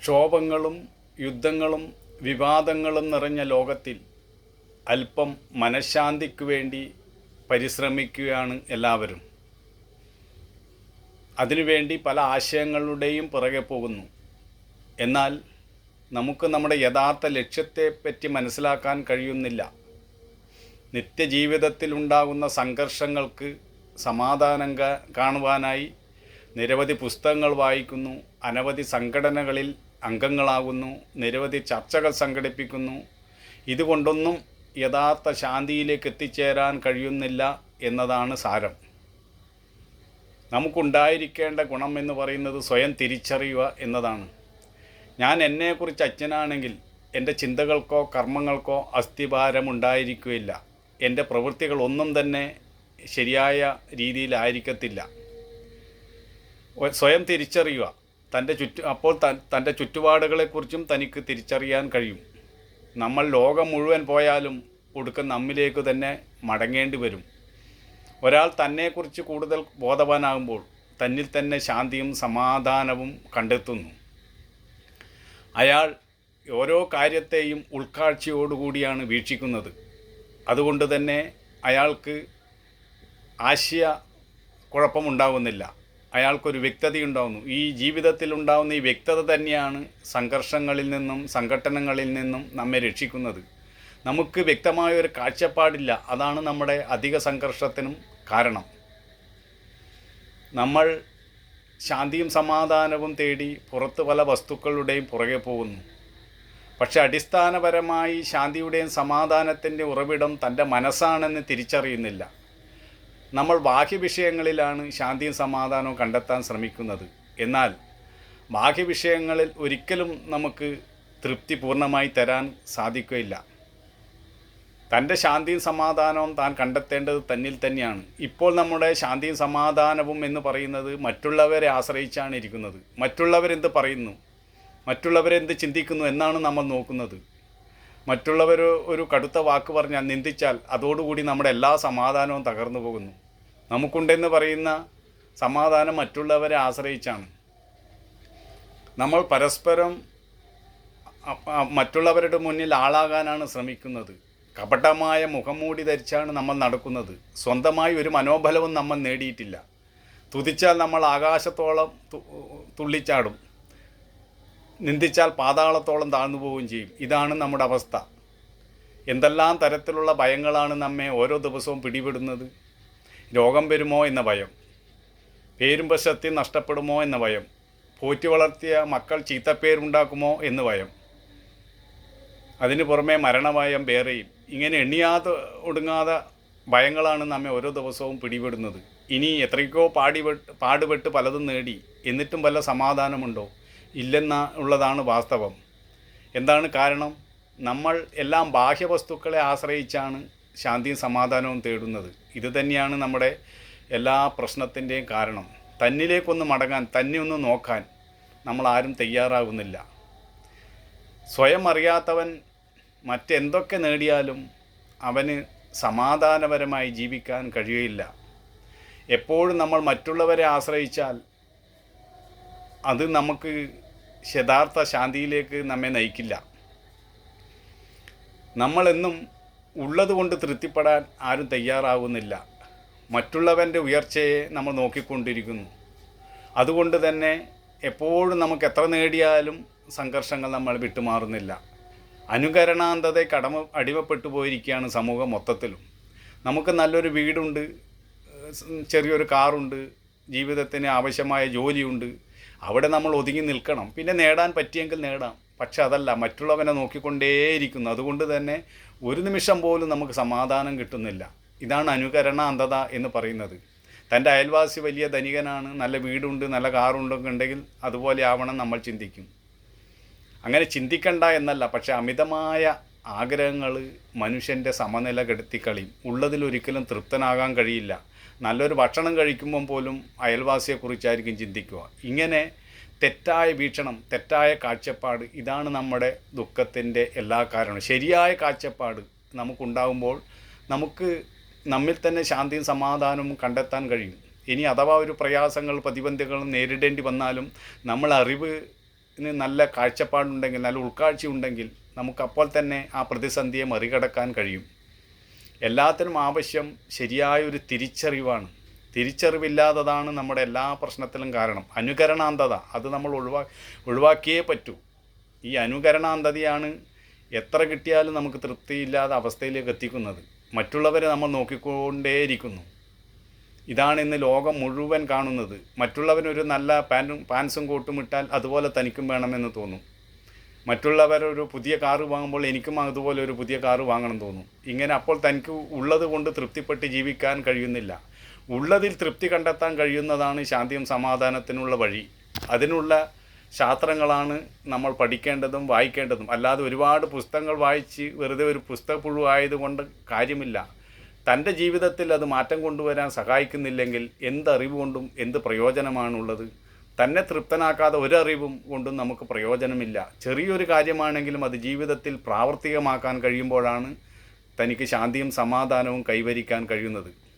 ക്ഷോഭങ്ങളും യുദ്ധങ്ങളും വിവാദങ്ങളും നിറഞ്ഞ ലോകത്തിൽ അല്പം മനഃശാന്തിക്ക് വേണ്ടി പരിശ്രമിക്കുകയാണ് എല്ലാവരും. അതിനുവേണ്ടി പല ആശയങ്ങളുടെയും പുറകെ പോകുന്നു. എന്നാൽ നമുക്ക് നമ്മുടെ യഥാർത്ഥ ലക്ഷ്യത്തെപ്പറ്റി മനസ്സിലാക്കാൻ കഴിയുന്നില്ല. നിത്യജീവിതത്തിലുണ്ടാകുന്ന സംഘർഷങ്ങൾക്ക് സമാധാനം കാണുവാനായി നിരവധി പുസ്തകങ്ങൾ വായിക്കുന്നു. അനവധി സംഘടനകളിൽ അംഗങ്ങളാകുന്നു നിരവധി ചർച്ചകൾ സംഘടിപ്പിക്കുന്നു. ഇതുകൊണ്ടൊന്നും യഥാർത്ഥ ശാന്തിയിലേക്ക് എത്തിച്ചേരാൻ കഴിയുന്നില്ല എന്നതാണ് സാരം. നമുക്കുണ്ടായിരിക്കേണ്ട ഗുണം എന്ന് പറയുന്നത് സ്വയം തിരിച്ചറിയുക എന്നതാണ്. ഞാൻ എന്നെക്കുറിച്ച് അച്ഛനാണെങ്കിൽ എന്റെ ചിന്തകൾക്കോ കർമ്മങ്ങൾക്കോ അസ്ഥിഭാരം ഉണ്ടായിരിക്കുകയില്ല എന്റെ പ്രവൃത്തികൾ ഒന്നും തന്നെ ശരിയായ രീതിയിലായിരിക്കത്തില്ല. സ്വയം തിരിച്ചറിയുക. തന്റെ ചുറ്റു അപ്പോൾ തന്റെ ചുറ്റുപാടുകളെക്കുറിച്ചും തനിക്ക് തിരിച്ചറിയാൻ കഴിയും. നമ്മൾ ലോകം മുഴുവൻ പോയാലും ഒടുക്കം നമ്മിലേക്ക് തന്നെ മടങ്ങേണ്ടി വരും. ഒരാൾ തന്നെക്കുറിച്ച് കൂടുതൽ ബോധവാനാകുമ്പോൾ തന്നിൽ തന്നെ ശാന്തിയും സമാധാനവും കണ്ടെത്തുന്നു. അയാൾ ഓരോ കാര്യത്തെയും ഉൾക്കാഴ്ചയോടുകൂടിയാണ് വീക്ഷിക്കുന്നത്. അതുകൊണ്ട് തന്നെ അയാൾക്ക് ആശയ കുഴപ്പമുണ്ടാകുന്നില്ല അയാൾക്കൊരു വ്യക്തതയുണ്ടാകുന്നു ഈ ജീവിതത്തിൽ ഉണ്ടാവുന്ന ഈ വ്യക്തത തന്നെയാണ് സംഘർഷങ്ങളിൽ നിന്നും സംഘട്ടനങ്ങളിൽ നിന്നും നമ്മെ രക്ഷിക്കുന്നത്. നമുക്ക് വ്യക്തമായ ഒരു കാഴ്ചപ്പാടില്ല. അതാണ് നമ്മുടെ അധിക സംഘർഷത്തിനും കാരണം. നമ്മൾ ശാന്തിയും സമാധാനവും തേടി പുറത്ത് പല വസ്തുക്കളുടെയും പുറകെ പോകുന്നു. പക്ഷെ അടിസ്ഥാനപരമായി ശാന്തിയുടെയും സമാധാനത്തിന്റെ ഉറവിടം തന്റെ മനസ്സാണെന്ന് തിരിച്ചറിയുന്നില്ല. നമ്മൾ ബാഹ്യ വിഷയങ്ങളിലാണ് ശാന്തിയും സമാധാനവും കണ്ടെത്താൻ ശ്രമിക്കുന്നത്. എന്നാൽ ബാഹ്യ വിഷയങ്ങളിൽ ഒരിക്കലും നമുക്ക് തൃപ്തി പൂർണമായി തരാൻ സാധിക്കുകയില്ല. തന്റെ ശാന്തിയും സമാധാനവും താൻ കണ്ടെത്തേണ്ടത് തന്നിൽ തന്നെയാണ്. ഇപ്പോൾ നമ്മുടെ ശാന്തിയും സമാധാനവും എന്ന് പറയുന്നത് മറ്റുള്ളവരെ ആശ്രയിച്ചാണ് ഇരിക്കുന്നത്. മറ്റുള്ളവരെന്ത് പറയുന്നു? മറ്റുള്ളവരെന്ത് ചിന്തിക്കുന്നു എന്നാണ് നമ്മൾ നോക്കുന്നത്. മറ്റുള്ളവർ ഒരു കടുത്ത വാക്ക് പറഞ്ഞാൽ നിന്ദിച്ചാൽ അതോടുകൂടി നമ്മുടെ എല്ലാ സമാധാനവും തകർന്നു പോകുന്നു. നമുക്കുണ്ടെന്ന് പറയുന്ന സമാധാനം മറ്റുള്ളവരെ ആശ്രയിച്ചാണ്. നമ്മൾ പരസ്പരം മറ്റുള്ളവരുടെ മുന്നിൽ ആളാകാനാണ് ശ്രമിക്കുന്നത്. കപടമായ മുഖംമൂടി ധരിച്ചാണ് നമ്മൾ നടക്കുന്നത്. സ്വന്തമായി ഒരു മനോബലവും നമ്മൾ നേടിയിട്ടില്ല. തുതിച്ചാൽ നമ്മൾ ആകാശത്തോളം തുള്ളിച്ചാടും. നിന്ദിച്ചാൽ പാതാളത്തോളം താഴ്ന്നു പോവുകയും ചെയ്യും. ഇതാണ് നമ്മുടെ അവസ്ഥ. എന്തെല്ലാം തരത്തിലുള്ള ഭയങ്ങളാണ് നമ്മെ ഓരോ ദിവസവും പിടിപെടുന്നത്? രോഗം വരുമോ എന്ന ഭയം. പേരും പ്രശസ്തി നഷ്ടപ്പെടുമോ എന്ന ഭയം. പോറ്റി വളർത്തിയ മക്കൾ ചീത്തപ്പേരുണ്ടാക്കുമോ എന്ന് ഭയം. അതിനു പുറമെ മരണഭയം വേറെയും. ഇങ്ങനെ എണ്ണിയാതെ ഒടുങ്ങാതെ ഭയങ്ങളാണ് നമ്മെ ഓരോ ദിവസവും പിടിപെടുന്നത്. ഇനി എത്രയ്ക്കോ പാടിപെട്ട് പാടുപെട്ട് പലതും നേടി. എന്നിട്ടും വല്ല സമാധാനമുണ്ടോ? ഇല്ലെന്ന ഉള്ളതാണ് വാസ്തവം. എന്താണ് കാരണം? നമ്മൾ എല്ലാം ബാഹ്യവസ്തുക്കളെ ആശ്രയിച്ചാണ് ശാന്തിയും സമാധാനവും തേടുന്നത്. ഇത് തന്നെയാണ് നമ്മുടെ എല്ലാ പ്രശ്നത്തിന്റെയും കാരണം. തന്നിലേക്കൊന്ന് മടങ്ങാൻ തന്നെ ഒന്ന് നോക്കാൻ നമ്മൾ ആരും തയ്യാറാകുന്നില്ല സ്വയം അറിയാത്തവൻ മറ്റെന്തൊക്കെ നേടിയാലും അവന് സമാധാനപരമായി ജീവിക്കാൻ കഴിയുകയില്ല. എപ്പോഴും നമ്മൾ മറ്റുള്ളവരെ ആശ്രയിച്ചാൽ അത് നമുക്ക് യഥാർത്ഥ ശാന്തിയിലേക്ക് നമ്മെ നയിക്കില്ല. നമ്മളെന്നും ഉള്ളതുകൊണ്ട് തൃപ്തിപ്പെടാൻ ആരും തയ്യാറാകുന്നില്ല മറ്റുള്ളവന്റെ ഉയർച്ചയെ നമ്മൾ നോക്കിക്കൊണ്ടിരിക്കുന്നു. അതുകൊണ്ട് തന്നെ എപ്പോഴും നമുക്ക് എത്ര നേടിയാലും സംഘർഷങ്ങൾ നമ്മൾ വിട്ടുമാറുന്നില്ല. അനുകരണാന്തത കടമ അടിമപ്പെട്ടു പോയിരിക്കുകയാണ് സമൂഹം മൊത്തത്തിലും. നമുക്ക് നല്ലൊരു വീടുണ്ട് ചെറിയൊരു കാറുണ്ട് ജീവിതത്തിന് ആവശ്യമായ ജോലിയുണ്ട് അവിടെ നമ്മൾ ഒതുങ്ങി നിൽക്കണം. പിന്നെ നേടാൻ പറ്റിയെങ്കിൽ നേടാം. പക്ഷെ അതല്ല മറ്റുള്ളവനെ നോക്കിക്കൊണ്ടേയിരിക്കുന്നു. അതുകൊണ്ട് തന്നെ ഒരു നിമിഷം പോലും നമുക്ക് സമാധാനം കിട്ടുന്നില്ല. ഇതാണ് അനുകരണ അന്ധത എന്ന് പറയുന്നത്. തന്റെ അയൽവാസി വലിയ ധനികനാണ്. നല്ല വീടുണ്ട് നല്ല കാറുണ്ടൊക്കെ ഉണ്ടെങ്കിൽ അതുപോലെ ആവണം നമ്മൾ ചിന്തിക്കും. അങ്ങനെ ചിന്തിക്കണ്ട എന്നല്ല പക്ഷെ അമിതമായ ആഗ്രഹങ്ങൾ മനുഷ്യന്റെ സമനില കെടുത്തിക്കളിയും. ഉള്ളതിലൊരിക്കലും തൃപ്തനാകാൻ കഴിയില്ല. നല്ലൊരു ഭക്ഷണം കഴിക്കുമ്പം പോലും അയൽവാസിയെക്കുറിച്ചായിരിക്കും ചിന്തിക്കുക. ഇങ്ങനെ തെറ്റായ വീക്ഷണം തെറ്റായ കാഴ്ചപ്പാട് ഇതാണ് നമ്മുടെ ദുഃഖത്തിന്റെ എല്ലാ കാരണവും. ശരിയായ കാഴ്ചപ്പാട് നമുക്കുണ്ടാകുമ്പോൾ നമുക്ക് നമ്മിൽ തന്നെ ശാന്തിയും സമാധാനവും കണ്ടെത്താൻ കഴിയും. ഇനി അഥവാ ഒരു പ്രയാസങ്ങൾ പ്രതിബന്ധങ്ങളും നേരിടേണ്ടി വന്നാലും നമ്മൾ അറിവിന് നല്ല കാഴ്ചപ്പാടുണ്ടെങ്കിൽ നല്ല ഉൾക്കാഴ്ചയുണ്ടെങ്കിൽ നമുക്കപ്പോൾ തന്നെ ആ പ്രതിസന്ധിയെ മറികടക്കാൻ കഴിയും. എല്ലാത്തിനും ആവശ്യം ശരിയായൊരു തിരിച്ചറിവാണ്. തിരിച്ചറിവില്ലാത്തതാണ് നമ്മുടെ എല്ലാ പ്രശ്നത്തിലും കാരണം. അനുകരണാന്തത അത് നമ്മൾ ഒഴിവാ ഒഴിവാക്കിയേ പറ്റൂ. ഈ അനുകരണാന്തതയാണ് എത്ര കിട്ടിയാലും നമുക്ക് തൃപ്തിയില്ലാത്ത അവസ്ഥയിലേക്ക് എത്തിക്കുന്നത്. മറ്റുള്ളവരെ നമ്മൾ നോക്കിക്കൊണ്ടേയിരിക്കുന്നു. ഇതാണ് ഇന്ന് ലോകം മുഴുവൻ കാണുന്നത്. മറ്റുള്ളവനൊരു നല്ല പാൻ പാൻസും കോട്ടും ഇട്ടാൽ അതുപോലെ തനിക്കും വേണമെന്ന് തോന്നും. മറ്റുള്ളവരൊരു പുതിയ കാറ് വാങ്ങുമ്പോൾ എനിക്കും അതുപോലെ ഒരു പുതിയ കാറ് വാങ്ങണം തോന്നും. ഇങ്ങനെ അപ്പോൾ തനിക്ക് ഉള്ളത് കൊണ്ട് തൃപ്തിപ്പെട്ട് ജീവിക്കാൻ കഴിയുന്നില്ല. ഉള്ളതിൽ തൃപ്തി കണ്ടെത്താൻ കഴിയുന്നതാണ് ശാന്തിയും സമാധാനത്തിനുള്ള വഴി. അതിനുള്ള ശാസ്ത്രങ്ങളാണ് നമ്മൾ പഠിക്കേണ്ടതും വായിക്കേണ്ടതും. അല്ലാതെ ഒരുപാട് പുസ്തകങ്ങൾ വായിച്ച് വെറുതെ ഒരു പുസ്തകപ്പുഴു ആയതുകൊണ്ട് കാര്യമില്ല. തന്റെ ജീവിതത്തിൽ അത് മാറ്റം കൊണ്ടുവരാൻ സഹായിക്കുന്നില്ലെങ്കിൽ എന്തറിവ് കൊണ്ടും എന്ത് പ്രയോജനമാണുള്ളത്? തന്നെ തൃപ്തനാക്കാതെ ഒരറിവും കൊണ്ടും നമുക്ക് പ്രയോജനമില്ല. ചെറിയൊരു കാര്യമാണെങ്കിലും അത് ജീവിതത്തിൽ പ്രാവർത്തികമാക്കാൻ കഴിയുമ്പോഴാണ് തനിക്ക് ശാന്തിയും സമാധാനവും കൈവരിക്കാൻ കഴിയുന്നത്.